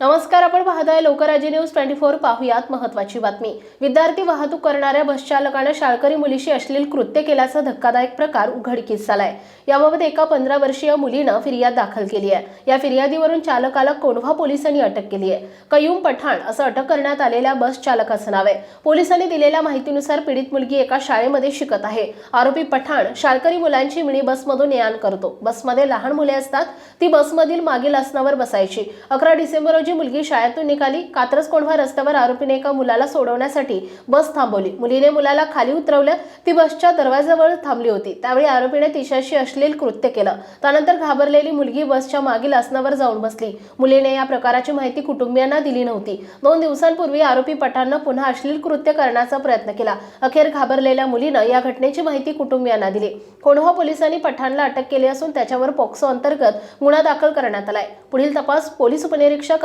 नमस्कार आपण पाहताय लोकराज्य न्यूज ट्वेंटी फोर पाहूयात महत्वाची बातमी. विद्यार्थी वाहतूक करणाऱ्या बस चालकानं शाळकरी मुलीशी अश्लील कृत्य केल्याचा धक्कादायक प्रकार उघडकीस झालाय याबाबत एका पंधरा वर्षीय मुलीनं फिर्याद दाखल केली आहे. या फिर्यादीवरून चालकाला कोंढवा पोलिसांनी अटक केली आहे. कयूम पठाण असं अटक करण्यात आलेल्या बस चालकाचं नाव आहे. पोलिसांनी दिलेल्या माहितीनुसार पीडित मुलगी एका शाळेमध्ये शिकत आहे. आरोपी पठाण शाळकरी मुलांची मिनी बसमधून ये आण करतो. बसमध्ये लहान मुले असतात ती बसमधील मागील आसनावर बसायची. अकरा डिसेंबर रोजी मुलगी शाळेतून निघाली कात्रज कोंढवा रस्त्यावर आरोपीने एका मुलाला सोडवण्यासाठी बस थांबवली. मुलीने मुलाला खाली उतरवलं ती बसच्या दरवाजावर थांबली होती. त्यावेळी आरोपीने तिच्याशी अश्लील कृत्य केलं. त्यानंतर घाबरलेली मुलगी बसच्या मागील आसनावर जाऊन बसली. मुलीने या प्रकाराची माहिती कुटुंबियांना दिली नव्हती. दोन दिवसांपूर्वी आरोपी पठाणनं पुन्हा अश्लील कृत्य करण्याचा प्रयत्न केला. अखेर घाबरलेल्या मुलीनं या घटनेची माहिती कुटुंबियांना दिली. कोंढवा पोलिसांनी पठाणला अटक केली असून त्याच्यावर पोक्सो अंतर्गत गुन्हा दाखल करण्यात आलाय. पुढील तपास पोलीस उपनिरीक्षक